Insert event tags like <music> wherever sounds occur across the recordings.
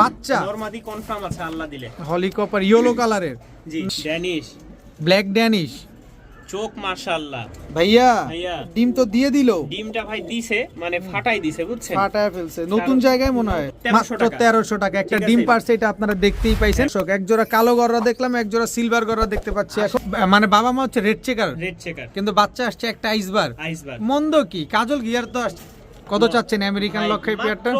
বাচ্চা। নরমাদি কনফার্ম আছে আল্লাহ দিলে। হলিকপার ইয়েলো কালারের জি ড্যানিশ ব্ল্যাক ড্যানিশ চোখ মাশাআল্লাহ। ভাইয়া। ডিম তো দিয়ে দিল। ডিমটা ভাই দিছে মানে ফাটাই দিছে বুঝছেন? ফাটায় ফেলছে। নতুন জায়গায় মনে হয়। 1300 মাত্র টাকা। তেরোশো টাকা। একটা ডিম পারছে এটা আপনারা দেখতেই পাইছেন। দর্শক, এক জোড়া কালো গররা দেখলাম এক জোড়া সিলভার গররা দেখতে পাচ্ছি। এখন মানে বাবা মা হচ্ছে রেড চেকার রেড চেকার কিন্তু বাচ্চা আসছে একটা আইসবার আইসবার মন্দ কি? কাজল গিয়ার তো আসছে। কত চাচ্ছেন আমেরিকান পেয়ারটা?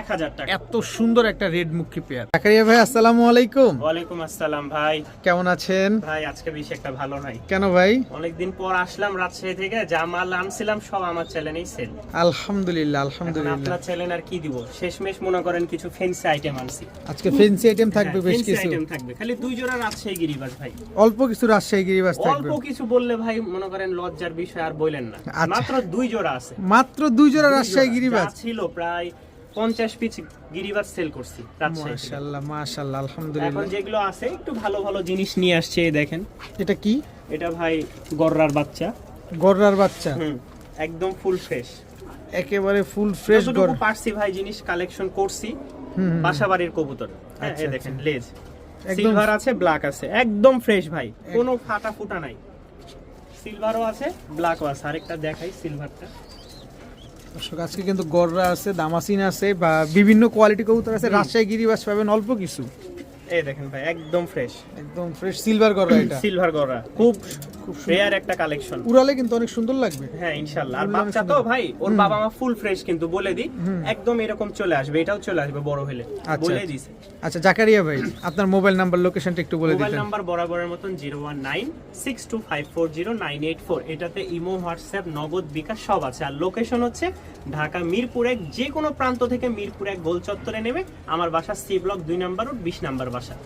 এক হাজার টাকা। এত সুন্দর একটা রেড মুখী পেয়ার। জাকারিয়া ভাই আসসালামু আলাইকুম। ওয়ালাইকুম আসসালাম ভাই। কেমন আছেন? ভাই আজকে বেশি একটা ভালো নাই। কেন ভাই? অনেকদিন পর আসলাম রাজশাহী থেকে যা মাল আনছিলাম সব আমার চ্যানেলেই সেল আলহামদুলিল্লাহ আলহামদুলিল্লাহ। আপনার চ্যানেল আর কি দিব? শেষমেশ মনে করেন কিছু ফেন্সি আইটেম আনছি। আজকে ফেন্সি আইটেম থাকবে বেশ কিছু। আইটেম হ্যাঁ, থাকবে। খালি দুই জোড়া রাজশাহী গিরিবাস ভাই। অল্প কিছু রাজশাহী গিরিবাস থাকবে। অল্প কিছু বললে ভাই মনে করেন লজ্জার বিষয় আর বললেন না। আচ্ছা। মাত্র দুই জোড়া আছে। মাত্র দুই জোড়া দুই রাজশাহী যা ছিল প্রায় পঞ্চাশ পিস গিরিবাস সেল করছি থেকে। মাশাআল্লাহ মাশাআল্লাহ এখন যেগুলো আছে একটু ভালো ভালো জিনিস নিয়ে আসছে দেখেন। এটা কি? এটা ভাই গররার বাচ্চা। গররার বাচ্চা? একদম ফুল ফ্রেশ একেবারে ফুল ফ্রেশ গর পারছি ভাই জিনিস কালেকশন করছি। বাসাবাড়ির কবুতর। হ্যাঁ আচ্ছা, এই দেখেন আচ্ছা। লেজ। সিলভার আছে ব্ল্যাক আছে। একদম ফ্রেশ ভাই কোনো ফাটা ফুটা নাই। সিলভারও আছে ব্ল্যাকও আছে। আরেকটা দেখাই সিলভারটা দর্শক আজকে কিন্তু গররা আছে দামাসিন আছে বা বিভিন্ন কোয়ালিটি কবুতর আছে রাজশাহী গিরিবাস পাবেন অল্প কিছু। এই দেখেন ভাই একদম ফ্রেশ একদম ফ্রেশ সিলভার গররা এটা। <laughs> সিলভার গররা খুব খুব রেয়ার একটা কালেকশন উড়ালে কিন্তু অনেক সুন্দর লাগবে। হ্যাঁ ইনশাল্লাহ আর বাচ্চা তো ভাই ওর বাবা মা ফুল ফ্রেশ কিন্তু বলে দি একদম এরকম চলে আসবে এটাও চলে আসবে বড় হলে। আচ্ছা। বলে দিছে। আচ্ছা জাকারিয়া ভাই আপনার মোবাইল নাম্বার লোকেশনটা একটু বলে মোবাইল নাম্বার বরাবরের মতন zero one nine six two five four zero nine eight four. এটাতে ইমো হোয়াটসঅ্যাপ নগদ বিকাশ সব আছে। আর লোকেশন হচ্ছে ঢাকা মিরপুর এক যে কোনো প্রান্ত থেকে মিরপুর এক গোল চত্বরে নেবে। আমার বাসা সি ব্লক দুই নাম্বার ও বিশ নাম্বার বাসা।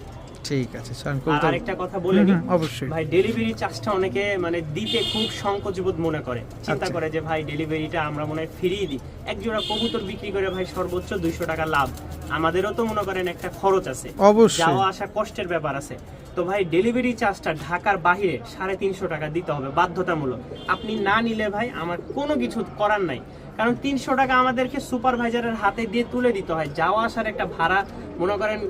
ঠিক আছে আর আরেকটা কথা বলে নিই। অবশ্যই। ভাই ডেলিভারি চার্জটা অনেকে মানে দিতে খুব সংকোচবোধ মনে করে। চিন্তা আচ্ছা। করে যে ভাই ডেলিভারিটা আমরা মনে হয় ফিরিয়ে দিই। এক জোড়া কবুতর বিক্রি করে ভাই সর্বোচ্চ দুইশো টাকা লাভ। আমাদেরও তো মনে করেন একটা খরচ আছে। অবশ্যই। যাওয়া আসা কষ্টের ব্যাপার আছে। তো ভাই ডেলিভারি চার্জটা ঢাকার বাহিরে সাড়ে তিনশো টাকা দিতে হবে বাধ্যতামূলক। আপনি না নিলে ভাই আমার কোনো কিছু করার নাই। কারণ তিনশো টাকা আমাদেরকে সুপারভাইজারের হাতে দিয়ে তুলে দিতে হয়। যাওয়া আসার একটা ভাড়া মনে করেন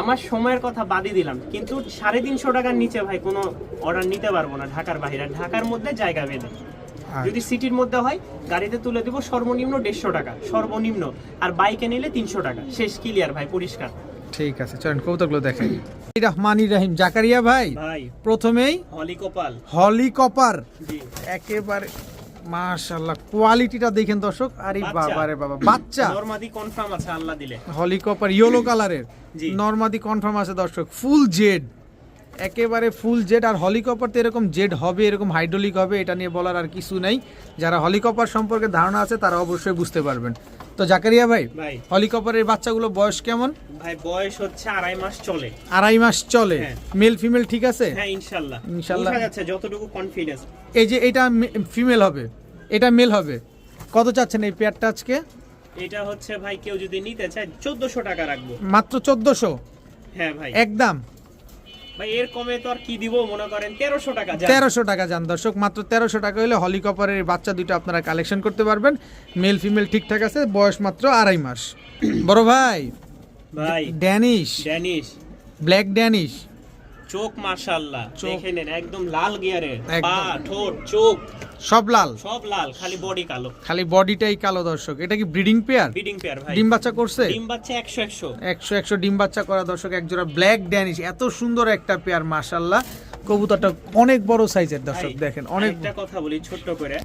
আমার সময়ের কথা বাদই দিলাম। কিন্তু সাড়ে তিনশো টাকার নিচে ভাই কোনো অর্ডার নিতে পারব না ঢাকার বাহিরে ঢাকার মধ্যে জায়গা বেঁধে আচ্ছা। যদি সিটির মধ্যে হয় গাড়িতে তুলে দিব সর্বনিম্ন দেড়শো টাকা সর্বনিম্ন। আর বাইকে নিলে তিনশো টাকা। শেষ ক্লিয়ার ভাই পরিষ্কার। ঠিক আছে চলেন কবুতরগুলো দেখাই। রহমান রাহিম। জাকারিয়া ভাই ভাই। প্রথমেই হলিকপাল হলিকপার জি। একেবারে মাশাআল্লাহ কোয়ালিটিটা দেখেন দর্শক। আরে। বাবা রে বাবা বাচ্চা। নরমাদি কনফার্ম আছে আল্লাহ দিলে। হলিকপার ইয়েলো কালারের জি। নর্মাদি কনফার্ম আছে দর্শক ফুল জেড একেবারে ফুল জেড আর হলিকপার তো এরকম জেড হবে এরকম হাইড্রোলিক হবে এটা নিয়ে বলার আর কিছু নাই। যারা হলিকপার সম্পর্কে ধারণা আছে তারা অবশ্যই বুঝতে পারবেন। তো জাকারিয়া ভাই ভাই। হলিকপারের বাচ্চাগুলো বয়স কেমন? ভাই বয়স হচ্ছে আড়াই মাস চলে। আড়াই মাস চলে। হ্যাঁ। মেল ফিমেল ঠিক আছে? হ্যাঁ ইনশাল্লাহ। ইনশাল্লাহ। যাচ্ছে যতটুকু কনফিডেন্স এই যে এটা ফিমেল হবে। এটা মেল হবে। কত চাচ্ছেন এই পেয়ারটা আজকে? এটা হচ্ছে ভাই কেউ যদি নিতে চায় চোদ্দশো টাকা রাখব। মাত্র চোদ্দশো? হ্যাঁ ভাই। একদম। ভাই এর কমে তো আর কি দিব মনে করেন? তেরোশো টাকা যান। টাকা যান। দর্শক মাত্র তেরোশো টাকা হলে হলিকপারের বাচ্চা দুটো আপনারা কালেকশন করতে পারবেন। মেল ফিমেল ঠিকঠাক আছে বয়স মাত্র আড়াই মাস। বড় ভাই ভাই ড্যানিশ। ড্যানিশ। Black Danish. চোখ দেখে নেন একদম লাল গিয়ারের পা ঠোঁট চোখ। সব লাল। সব লাল খালি বডি কালো। খালি বডিটাই কালো দর্শক। এটা কি ব্রিডিং পেয়ার ব্রিডিং পেয়ার ভাই। ডিম বাচ্চা করছে? ডিম বাচ্চা একশো একশো। একশো একশো ডিম বাচ্চা করা দর্শক একজোড়া ব্ল্যাক ড্যানিশ এত সুন্দর একটা পেয়ার মাশাল্লাহ কবুতরটা অনেক বড় সাইজের দর্শক দেখেন অনেক একটা কথা বলি ছোট্ট করে।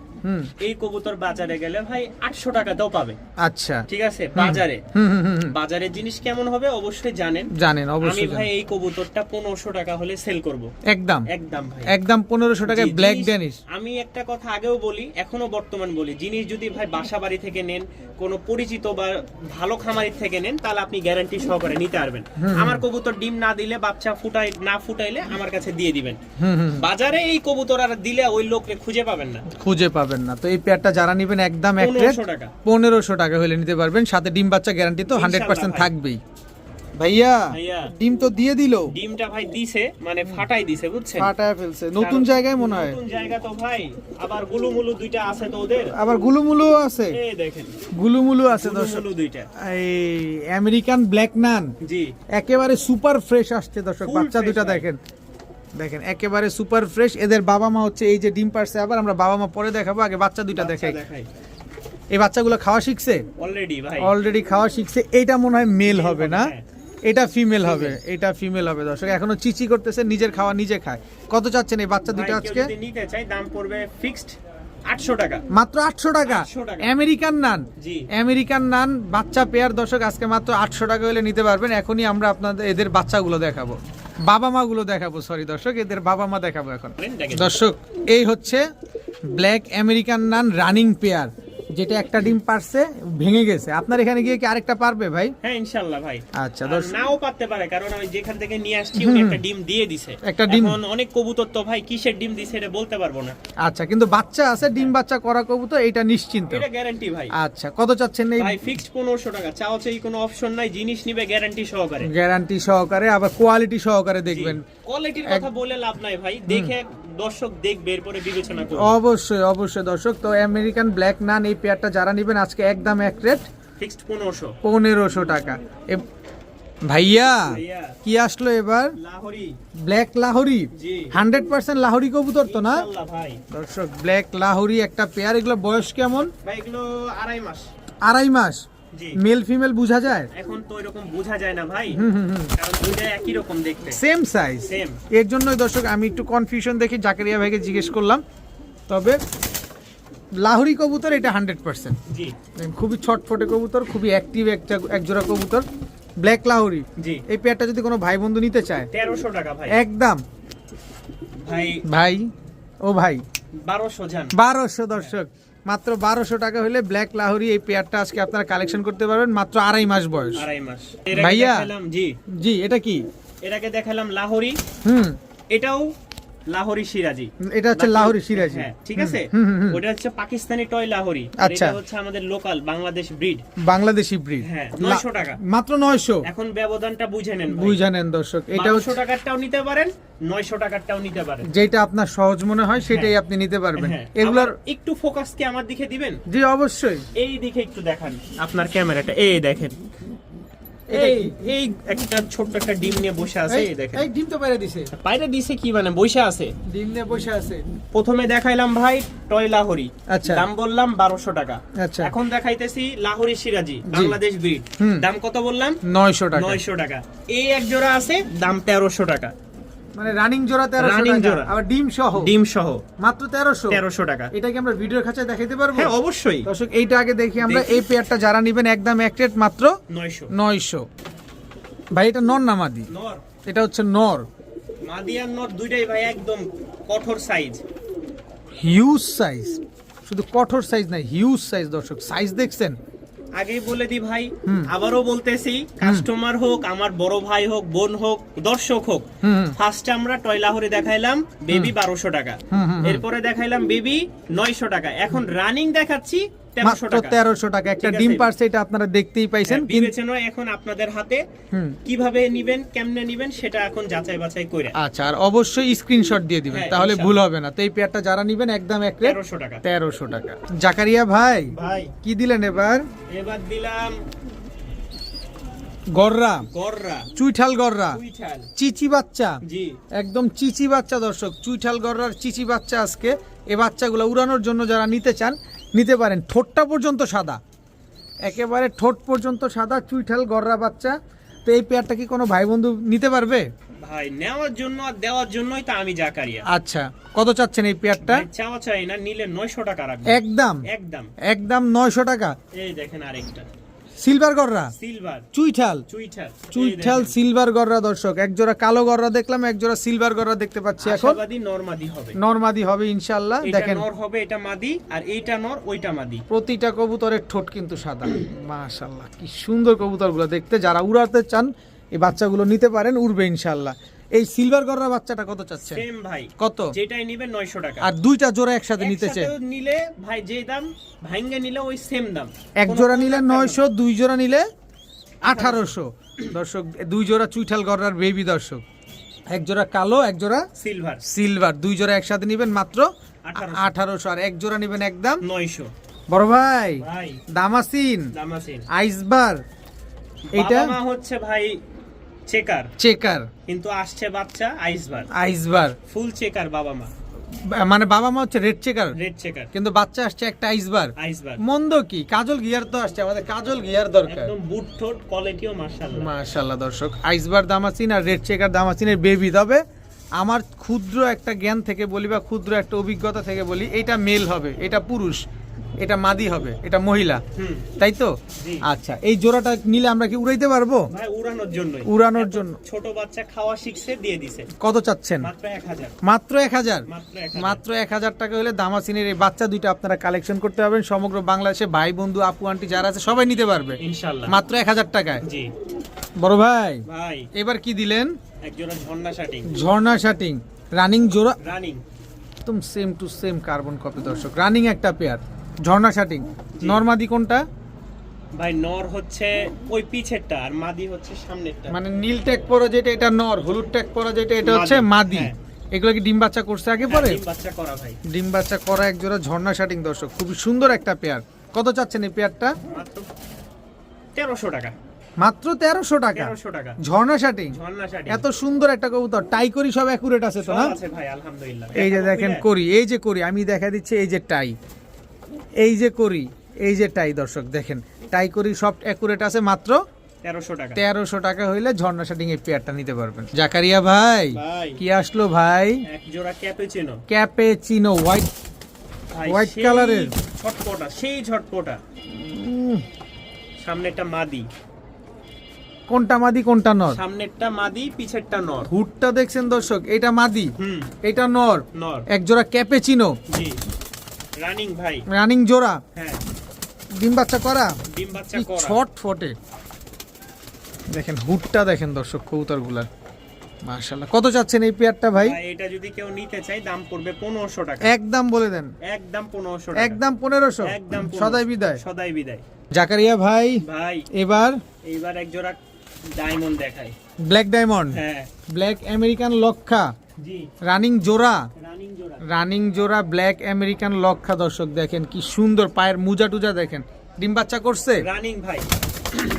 এই কবুতর বাজারে গেলে ভাই আটশো টাকাতেও পাবে। আচ্ছা। ঠিক আছে? বাজারে। বাজারের জিনিস কেমন হবে অবশ্যই জানেন। জানেন আমি ভাই এই কবুতরটা পনেরোশো টাকা হলে সেল করব। একদম। একদম ভাই। একদম পনেরোশো টাকায় ব্ল্যাক ড্যানিশ আমি একটা কথা আগেও বলি এখনও বর্তমান বলি। জিনিস যদি ভাই বাসা বাড়ি থেকে নেন কোনো পরিচিত বা ভালো খামারি থেকে নেন তাহলে আপনি গ্যারান্টি সহকারে নিতে পারবেন। আমার কবুতর ডিম না দিলে বাচ্চা ফুটাই না ফুটাইলে আমার কাছে দিয়ে দিবেন। হুম বাজারে এই কবুতর আর দিলে ওই লোককে খুঁজে পাবেন না। খুঁজে পাবেন না। তো এই পেয়ারটা যারা নেবেন একদম এক টাকা। পনেরোশো টাকা হলে নিতে পারবেন। সাথে ডিম বাচ্চা গ্যারান্টি তো হান্ড্রেড পার্সেন্ট থাকবেই। ভাইয়া। ডিম তো দিয়ে দিল। ডিমটা ভাই দিছে মানে ফাটাই দিছে বুঝছেন? ফাটায় ফেলছে। নতুন জায়গায় মনে হয়। নতুন জায়গা তো ভাই। আবার গুলুমুলু দুইটা আছে তো ওদের। আবার গুলুমুলু আছে। এই দেখেন। গুলুমুলু আছে দর্শক। দুইটা। এই আমেরিকান ব্ল্যাক নান জি। একেবারে সুপার ফ্রেশ আসছে দর্শক। বাচ্চা দুটা দেখেন। দেখেন একেবারে সুপার ফ্রেশ এদের বাবা মা হচ্ছে এই যে ডিম পারছে আবার আমরা বাবা মা পরে দেখাবো আগে বাচ্চা দুইটা দেখাই। এই বাচ্চাগুলো খাওয়া শিখছে? অলরেডি ভাই। অলরেডি খাওয়া শিখছে। এইটা মনে হয় মেল হবে না? হ্যাঁ। এটা ফিমেল হবে এটা ফিমেল হবে দর্শক। এখনও চিচি করতেছে নিজের খাওয়া নিজে খায়। কত চাচ্ছেন এই বাচ্চা দুটো আজকে? নিতে চাই দাম পড়বে ফিক্সড 800 টাকা। মাত্র আটশো টাকা? আমেরিকান নান? আমেরিকান নান বাচ্চা পেয়ার দর্শক আজকে মাত্র আটশো টাকা হলে নিতে পারবেন। এখনই আমরা আপনাদের এদের বাচ্চাগুলো দেখাবো। বাবা মা গুলো দেখাবো সরি দর্শক এদের বাবা মা দেখাবো এখন। দর্শক এই হচ্ছে black American nun running pair. যেটা একটা ডিম পারছে ভেঙে গেছে। আপনার এখানে গিয়ে কি আরেকটা পারবে ভাই? হ্যাঁ ইনশাআল্লাহ ভাই। আচ্ছা নাও পারতে পারে কারণ আমি যেখান থেকে নিয়ে আসছি উনি একটা ডিম দিয়ে দিছে। একটা ডিম- এখন অনেক কবুতর তো ভাই কিসের ডিম দিছে এটা বলতে পারব না। আচ্ছা কিন্তু বাচ্চা আছে ডিম বাচ্চা করা কবুতর এটা নিশ্চিন্ত। এটা গ্যারান্টি ভাই। আচ্ছা কত চাচ্ছেন এই ভাই ফিক্সড পনেরোশো টাকা। চাও চাই কোনো অপশন নাই জিনিস নিবে গ্যারান্টি সহকারে। গ্যারান্টি সহকারে আবার কোয়ালিটি সহকারে দেখবেন। কোয়ালিটির কথা বলে লাভ নাই ভাই। দেখে দর্শক দেখবে এরপরে বিবেচনা করবে। অবশ্যই অবশ্যই দর্শক। তো আমেরিকান ব্ল্যাক নান এই পেয়ারটা যারা নেবেন আজকে একদম এক রেট ফিক্সড পনেরোশো। পনেরোশো টাকা। ভাইয়া কি আসলো এবার? ব্ল্যাক লাহোরি? হান্ড্রেড পার্সেন্ট লাহোরি কবুতর তো না? দর্শক ব্ল্যাক লাহোরি একটা পেয়ার এগুলো বয়স কেমন? আড়াই মাস। আড়াই মাস। মেল ফিমেল বোঝা যায়? এখন তো এরকম বোঝা যায় না ভাই। কারণ দুইটা একই রকম দেখতে। সেম সাইজ এর জন্যই দর্শক আমি একটু কনফিউশন দেখি জাকারিয়া ভাইকে জিজ্ঞেস করলাম। তবে লাহোরি কবুতর এটা হান্ড্রেড পার্সেন্ট জি। খুবই ছটফটে কবুতর খুবই অ্যাক্টিভ একটা একজোড়া কবুতর। ব্ল্যাক লাহোরি। জি। এই পেয়ারটা যদি কোনো ভাই বন্ধু নিতে চায়? তেরোশো টাকা ভাই। একদম। ভাই। ভাই। ও ভাই। বারোশো বারোশো দর্শক। মাত্র বারোশো টাকা হলে ব্ল্যাক লাহোরি এই পেয়ারটা আজকে আপনারা কালেকশন করতে পারবেন মাত্র আড়াই মাস বয়স। আড়াই মাস। ভাইয়া। জি। জি এটা কি? এটাকে দেখালাম লাহোরি হুম। এটাও লাহোরি সিরাজি। এটা হচ্ছে লাহোরি সিরাজি। হ্যাঁ ঠিক আছে। ওটা হচ্ছে পাকিস্তানি টয় লাহোরি। আর আচ্ছা। এটা হচ্ছে আমাদের local Bangladesh breed Bangladeshi breed হ্যাঁ, 900 টাকা। মাত্র নয়শো। এখন ব্যবধানটা বুঝে নেন ভাই। বুঝা নেন দর্শক এটা বারোশো হচ্ছে টাকারটাও নিতে পারেন নয়শো টাকারটাও নিতে পারেন। যেটা আপনার সহজ মনে হয় সেটাই আপনি নিতে পারবেন। হ্যাঁ, এগুলার একটু ফোকাস কি আমার দিকে দিবেন? জি অবশ্যই। এই দিকে একটু দেখান। আপনার ক্যামেরাটা এই দেখেন। এই এই একটা ছোট্ট একটা ডিম নিয়ে বসে আছে এই দেখেন। এই ডিম তো বাইরে দিছে। বাইরে দিছে কি মানে? বসে আছে। ডিম নিয়ে বসে আছে। প্রথমে দেখাইলাম ভাই টয় লাহোরি। আচ্ছা। দাম বললাম বারোশো টাকা। আচ্ছা। এখন দেখাইতেছি লাহোরি সিরাজি বাংলাদেশ ব্রিড দাম কত বললাম? নয়শো টাকা। নয়শো টাকা। এই এক জোড়া আছে দাম তেরোশো টাকা। মানে রানিং জোড়া তেরোশো Running টাকা জোড়া। আবার ডিম সহ। ডিম সহ। মাত্র তেরোশো। তেরোশো টাকা। এটা কি আমরা ভিডিওর কাছে দেখাইতে পারব? হ্যাঁ অবশ্যই। দর্শক এইটা আগে দেখি আমরা। এই পেয়ারটা যারা নিবেন একদম এক রেট মাত্র নয়শো। নয়শো। ভাই এটা নর না মাদি? নর। এটা হচ্ছে নর। মাদিয়ার নর দুইটাই ভাই একদম কঠোর সাইজ হিউজ সাইজ শুধু কঠোর সাইজ নাই হিউজ সাইজ দর্শক। সাইজ দেখছেন? আগেই বলে দি ভাই আবারও বলতেছি কাস্টমার হোক আমার বড় ভাই হোক বোন হোক দর্শক হোক ফার্স্ট আমরা টয়লাহরে দেখাইলাম বেবি বারোশো টাকা। এরপরে দেখাইলাম বেবি নয়শো টাকা। এখন রানিং দেখাচ্ছি মাত্র তেরোশো টাকা। একটা ডিম পারছে এটা আপনারা দেখতেই পাইছেন হ্যাঁ, বিবেচনা এখন আপনাদের হাতে কীভাবে নিবেন কেমনে নিবেন সেটা এখন যাচাই বাছাই করে। আচ্ছা আর অবশ্যই স্ক্রিনশট দিয়ে দিবেন হ্যাঁ, তাহলে ভুল হবে না। তো এই পেয়ারটা যারা নিবেন একদম এক তেরোশো টাকা। তেরোশো টাকা। জাকারিয়া ভাই ভাই। কি দিলেন এবার? এবার দিলাম গররা। গররা। চুইঠাল গররা। চিচি বাচ্চা। একদম চিচি বাচ্চা দর্শক। চুইঠাল গররার চিচি বাচ্চা আজকে। এই বাচ্চাগুলো উড়ানোর জন্য যারা নিতে চান নিতে পারেন। ঠোঁটটা পর্যন্ত সাদা। একেবারে ঠোঁট পর্যন্ত সাদা চুইঠাল গররা বাচ্চা। তো এই পেয়ারটা কি কোনো ভাই বন্ধু নিতে পারবে? ভাই নেওয়ার জন্য আর দেওয়ার জন্যই তো আমি জাকারিয়া আচ্ছা কত চাচ্ছেন এই পেয়ারটা চাওয়া চাই না নিলে নয়শো টাকা রাখব। একদম। একদম। একদম নয়শো টাকা। এই দেখেন আরেকটা। সিলভার গররা সিলভার। চুইঠাল। চুইঠাল। চুইঠাল সিলভার গররা দর্শক। এক জোড়া কালো গররা দেখলাম এক জোড়া সিলভার গররা দেখতে পাচ্ছি এখন। নরমাদি হবে। নরমাদি হবে ইনশাল্লাহ এটা দেখেন। নর হবে এটা মাদি আর এইটা নর ওইটা মাদি। প্রতিটা কবুতরের ঠোঁট কিন্তু সাদা। মাশাল্লাহ কি সুন্দর কবুতরগুলো দেখতে। যারা উড়াতে চান এই বাচ্চাগুলো নিতে পারেন উড়বে ইনশাল্লাহ এই সিলভার গররা বাচ্চাটা কত চাচ্ছে? সেম ভাই। কত? যেটাই নিবেন নয়শো টাকা। আর দুইটা জোড়া একসাথে নিতেছে একসাথেও নিলে ভাই যে দাম ভাঙ্গে নিলে ওই সেম দাম। এক জোড়া নিলে রাখতে হবে নয়শো দুই জোড়া নিলে না। আঠারোশো। দর্শক দুই জোড়া চুইঠাল গড়ার বেবি দর্শক। এক জোড়া কালো এক জোড়া সিলভার সিলভার দুই জোড়া একসাথে নেবেন মাত্র 1800 আঠারোশো। আর এক জোড়া নেবেন একদম নয়শো। বড় ভাই ভাই। দামাসিন দামাসিন। আইসবার এটা মা হচ্ছে ভাই চেকার। চেকার। কিন্তু আসছে বাচ্চা আইসবার। আইসবার। ফুল চেকার বাবা মা। মানে বাবা মা হচ্ছে রেড চেকার। Red checker. কিন্তু বাচ্চা আসছে একটা আইসবার। আইসবার। মন্দ কি? কাজল গিয়ার তো আসছে আমাদের কাজল গিয়ার দরকার। একদম বুট ঠোঁট কোয়ালিটিও মাশাআল্লাহ। মাশাল্লাহ দর্শক আইসবার দামাসিন আর রেড চেকার দামাসিনের বেবি তবে আমার ক্ষুদ্র একটা জ্ঞান থেকে বলি বা ক্ষুদ্র একটা অভিজ্ঞতা থেকে বলি এটা মেল হবে এটা পুরুষ। এটা মাদি হবে এটা মহিলা। তাই তো? আচ্ছা এই জোড়াটা নিলে আমরা কি উড়াইতে পারব? উড়ানোর জন্যই। উড়ানোর জন্য। ছোট বাচ্চা খাওয়া শিখছে দিয়ে দিছে। কত চাচ্ছেন? মাত্র এক হাজার। মাত্র এক হাজার? এক এক টাকা হলে দামাসিনের এই বাচ্চা দুইটা আপনারা কালেকশন করতে পারবেন। সমগ্র বাংলাদেশে ভাই বন্ধু আপু আন্টি যারা আছে সবাই নিতে পারবে। মাত্র এক হাজার টাকায়। জি। বড় ভাই ভাই। এবার কি দিলেন? একজোড়া ঝর্ণা শাটিং। ঝর্ণা শাটিং। রানিং জোড়া? রানিং একদম same to same carbon copy দর্শক। রানিং একটা পেয়ার ঝর্ণা শাটিং। নর্মাদি কোনটা? ভাই নর হচ্ছে ওই পিছেরটা আর মাদি হচ্ছে সামনেরটা। মানে নীল ট্যাগ পরা যেটা এটা নর হলুদ ট্যাগ পরা যেটা এটা হচ্ছে মাদি, হ্যাঁ। এগুলো কি ডিম বাচ্চা করছে আগে হ্যাঁ, পরে? ডিম বাচ্চা করা ভাই। ডিম বাচ্চা করা এক জোড়া ঝর্ণা শাটিং দর্শক। খুবই সুন্দর একটা পেয়ার। কত চাচ্ছেন এই পেয়ারটা? মাত্র তেরোশো টাকা। মাত্র তেরোশো টাকা? তেরোশো টাকা। ঝর্ণা শাটিং? ঝর্ণা শাটিং। এত সুন্দর একটা কবুতর। টাই করি সব একুরেট আছে তো না? আছে ভাই আলহামদুলিল্লাহ। এই যে দেখেন করি এই যে করি আমি দেখা দিচ্ছি এই যে টাই। এই যে করি এই যে টাই দর্শক দেখেন টাই করি সব অ্যাকুরেট আছে মাত্র তেরোশো টাকা। তেরোশো টাকা হইলে ঝর্ণা শাটিং এই পেয়ারটা নিতে পারবেন। জাকারিয়া ভাই কি আসলো ভাই? এক জোড়া ক্যাপেচিনো ক্যাপে চিনো হোয়াইট ভাই White সেই ছটপটা সেই ঝটপটা সামনেরটা মাদি। কোনটা মাদি কোনটা নর? সামনেরটা মাদি পিছেরটা নর। হুডটা দেখছেন দর্শক এটা মাদি এটা নর। নর। এক জোড়া ক্যাপে চিনো জি। রানিং ভাই। রানিং জোড়া? হ্যাঁ। ডিম বাচ্চা করা? ডিম বাচ্চা করা। ছট ফটে দেখেন হুডটা দেখেন দর্শক কবুতরগুলার মার্শাল্লাহ কত চাচ্ছেন এই পেয়ারটা ভাই? এটা যদি কেউ নিতে চায় দাম পড়বে পনেরোশো টাকা। একদম বলে দেন। একদম পনেরোশো টাকা। একদম পনেরোশো? একদম 1500 সদাই বিদায়। সদাই বিদায়। জাকারিয়া ভাই ভাই এবার? এইবার এক জোড়া ডায়মন্ড দেখাই। ব্ল্যাক ডায়মন্ড হ্যাঁ। ব্ল্যাক আমেরিকান লক্ষা। রানিং জোড়া রানিং জোড়া ব্ল্যাক আমেরিকান লক্ষা দর্শক দেখেন কি সুন্দর পায়ের মুজা টুজা দেখেন। ডিম বাচ্চা করছে? রানিং ভাই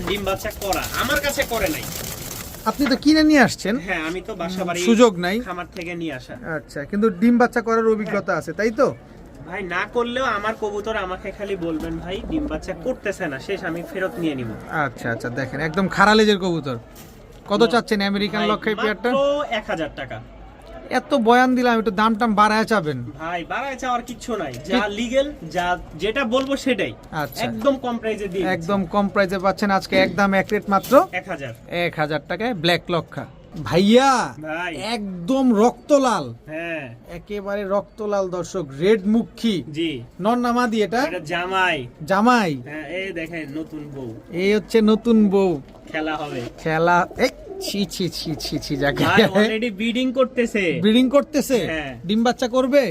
ডিম বাচ্চা করা আমার কাছে করে নাই। আপনি তো কিনে নিয়ে আসছেন? হ্যাঁ আমি তো বাসা বাড়ি সুযোগ নাই। খামার থেকে নিয়ে আসা। আচ্ছা কিন্তু ডিম বাচ্চা করার অভিজ্ঞতা আছে তাই তো? ভাই না করলেও আমার কবুতর আমাকে খালি বলবেন ভাই ডিম বাচ্চা করতেছে না শেষ আমি ফেরত নিয়ে নিব। আচ্ছা আচ্ছা দেখেন একদম খারালেজের কবুতর। কত চাচ্ছেন আমেরিকান লক্ষাই পেয়ারটা? এক হাজার টাকা। এত বয়ান দিলাম একটু দাম টাম বাড়ায় চাবেন ভাই বাড়ায় চাওয়ার কিচ্ছু নাই। যা লিগেল যা যেটা বলব সেটাই। আচ্ছা। একদম কম প্রাইজে দিয়ে একদম কম প্রাইজে পাচ্ছেন আজকে একদম এক রেট মাত্র। এক হাজার। এক হাজার টাকায় ব্ল্যাক লক্ষা। ভাইয়া ভাই। একদম রক্তলাল। হ্যাঁ। একেবারে রক্তলাল দর্শক রেড মুখী। জি। নর নামাদি এটা। এটা জামাই। জামাই। হ্যাঁ এই দেখেন নতুন বউ। এই হচ্ছে নতুন বউ। খেলা হবে। খেলা এই ছি ছি ছি ছি ছি যাকে। ভাই অলরেডি ব্রিডিং করতেছে। ব্রিডিং করতেছে? হ্যাঁ। ডিম বাচ্চা করবে?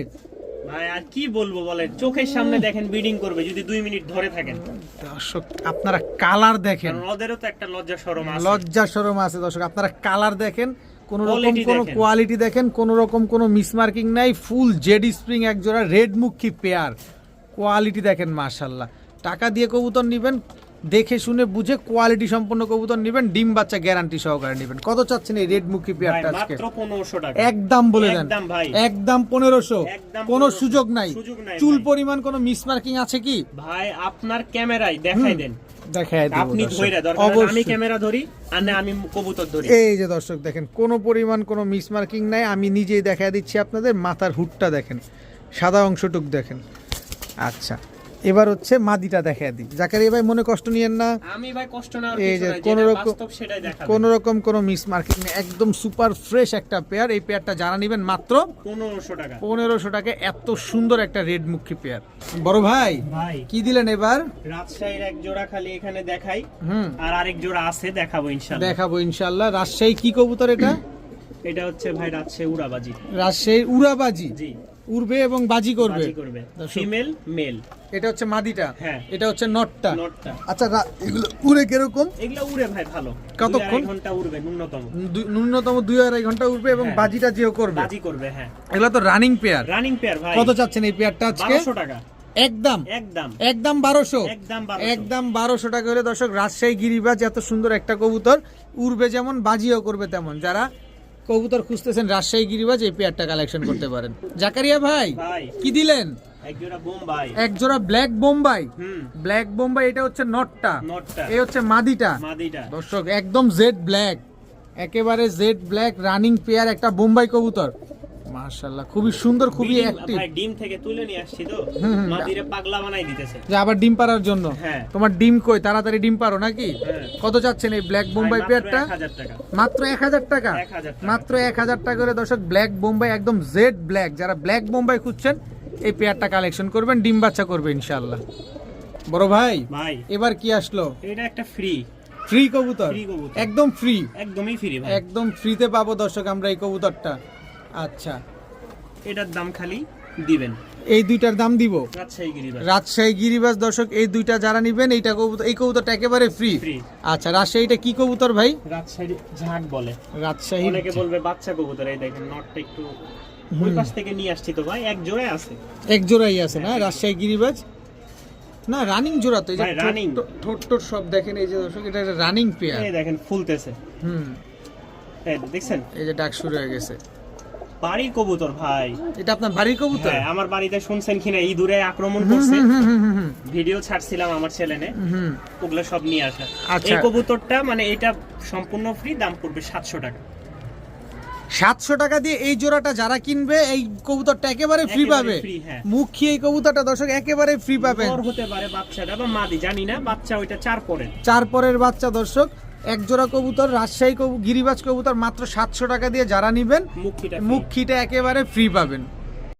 ভাই আর কি বলব বলেন? চোখের সামনে দেখেন ব্রিডিং করবে যদি দুই মিনিট ধরে থাকেন। দর্শক আপনারা কালার দেখেন। ওদেরও তো একটা লজ্জা সরম আছে। লজ্জা সরম আছে দর্শক আপনারা কালার দেখেন। কোন রকম কোন কোয়ালিটি দেখেন কোন রকম কোন মিসমার্কিং নাই। ফুল জেড স্প্রিং এক জোড়া রেড মুখী পেয়ার কোয়ালিটি দেখেন মাশাল্লাহ টাকা দিয়ে কবুতর নিবেন দেখে শুনে বুঝে কোয়ালিটি সম্পন্ন কবুতর নিবেন ডিম বাচ্চা গ্যারান্টি সহকারে নিবেন। কত চাচ্ছেন এই রেড মুখী পেয়ারটা আজকে? মাত্র পনেরোশো টাকা। একদম বলে দেন। একদম ভাই। একদম পনেরোশো। কোনো সুযোগ নাই। চুল পরিমাণ কোনো মিসমার্কিং আছে কি? ভাই আপনার ক্যামেরায় দেখাই দেন। আপনি আমি ক্যামেরা ধরি আর আমি কবুতর ধরি। এই যে দর্শক দেখেন কোনো পরিমাণ কোনো মিসমার্কিং নাই। আমি নিজেই দেখা দিচ্ছি আপনাদের মাথার হুডটা দেখেন। সাদা অংশটুক দেখেন। আচ্ছা। এবার হচ্ছে মাদিটা দেখা দিই। জাকারিয়া ভাই মনে কষ্ট নিয়েন না? আমি ভাই কষ্ট নেওয়ার এই যে কোনো রকম কোনো রকম কোনো মিসমার্কিং নেই। একদম সুপার ফ্রেশ একটা পেয়ার এই পেয়ারটা জানা নেবেন মাত্র পনেরোশো টাকা। পনেরোশো টাকা। এত সুন্দর একটা রেড মুখী পেয়ার বড় ভাই ভাই। কি দিলেন এবার? রাজশাহীর এক জোড়া খালি এখানে দেখাই। হুম। আর আরেক জোড়া আছে দেখাবো ইনশাল্লাহ দেখাবো ইনশাল্লাহ রাজশাহী কি কবুতর এটা? এটা হচ্ছে ভাই রাজশাহী উড়াবাজি। রাজশাহীর উড়াবাজি। জি। উড়বে এবং বাজি করবে। বাজি করবে। ফিমেল মেল এটা হচ্ছে মাদিটা হ্যাঁ। এটা হচ্ছে নটটা। নটটা। আচ্ছা এগুলো উড়ে কীরকম? এগুলো উড়ে ভাই ভালো। কতক্ষণ? ঘণ্টা উড়বে ন্যূনতম। ন্যূনতম দুই আড়াই ঘণ্টা উঠবে এবং হ্যাঁ। বাজিটা যেও করবে। বাজি করবে হ্যাঁ। এগুলো তো রানিং পেয়ার রানিং পেয়ার ভাই। কত চাচ্ছেন এই পেয়ারটা আজকে? বারোশো টাকা। একদম। একদম। একদম বারোশো। একদম 1200 একদম বারোশো টাকা হলে দর্শক রাজশাহী গিরিবাজ এত সুন্দর একটা কবুতর উড়বে যেমন বাজিও করবে তেমন। যারা কবুতর খুঁজতেছেন রাজশাহী গিরিবাজ এই পেয়ারটা কালেকশন করতে পারেন। জাকারিয়া ভাই কি দিলেন? এক জোড়া ব্ল্যাক বোম্বাই। ব্ল্যাক বোম্বাই এটা হচ্ছে নটটা। এই হচ্ছে মাদিটা। দর্শক একদম জেড ব্ল্যাক একেবারে জেড ব্ল্যাক রানিং পেয়ার একটা বোম্বাই কবুতর। মাশাআল্লাহ খুবই সুন্দর খুবই অ্যাক্টিভ ভাই ডিম থেকে তুলে নিয়ে আসছি তো। মাদিরে পাগলা বানাই দিতেছে। যে আবার ডিম পাড়ার জন্য? হ্যাঁ। তোমার ডিম কই? তাড়াতাড়ি ডিম পারো নাকি? হ্যাঁ। কত চাচ্ছেন এই ব্ল্যাক বোম্বাই পেয়ারটা মাত্র এক হাজার টাকা। 1000 টাকা। মাত্র এক হাজার টাকা করে দর্শক ব্ল্যাক বোম্বাই একদম জেড ব্ল্যাক যারা ব্ল্যাক বোম্বাই খুঁজছেন এই পেয়ারটা কালেকশন করবেন ডিম বাচ্চা করবে ইনশাল্লাহ বড় ভাই ভাই। এবার কি আসলো? এটা একটা ফ্রি ফ্রি কবুতর? কবুতর। একদম ফ্রি একদমই ফ্রি ভাই। একদম ফ্রিতে পাবো দর্শক আমরা এই কবুতরটা। আচ্ছা। এটার দাম খালি দিবেন। এই দুইটার দাম দিব? রাজশাহী গিরিবাস। রাজশাহী দর্শক এই দুইটা যারা নিবেন এইটা কবুতর এই কবুতরটা একেবারে ফ্রি। আচ্ছা রাজশাহীটা কি কবুতর ভাই? রাজশাহী ঝাঁক বলে। রাজশাহী অনেকে বলবে বাচ্চা কবুতর এই দেখেন নটটা একটু ওই পাশ থেকে নিয়ে আসছি তো ভাই এক জোড়ে আছে। এক জোড়াই আছে না? রাজশাহী গিরিবাজ না রানিং জোড়া তো এই যে running। ঠোঁট- ঠোঁট সব দেখেন এই যে দর্শক এটা রানিং পেয়ার এই দেখেন ফুলতেছে। হুম। এই দেখছেন? এই যে ডাক শুরু হয়ে গেছে। বাড়ির কবুতর ভাই। এটা আপনার বাড়ির কবুতর? হ্যাঁ আমার বাড়িতে শুনছেন কিনা ইঁদুরে আক্রমণ করছে। ভিডিও ছাড়ছিলাম আমার ওগুলো সব নিয়ে আসা। আচ্ছা। এই কবুতরটা মানে এটা সম্পূর্ণ ফ্রি দাম পড়বে সাতশো টাকা। সাতশো টাকা দিয়ে এই জোড়াটা যারা কিনবে এই কবুতরটা একেবারে ফ্রি পাবে। হ্যাঁ। মুখী এই কবুতরটা দর্শক একেবারে ফ্রি পাবে হতে পারে বাচ্চাটা বা মাদি জানি না বাচ্চা ওইটা চার পরের। চার পরের বাচ্চা দর্শক। এক জোড়া কবুতর রাজশাহী কবু গিরিবাজ কবুতর মাত্র সাতশো টাকা দিয়ে যারা নিবেন মুখিটা মুখিটা একেবারে ফ্রি পাবেন।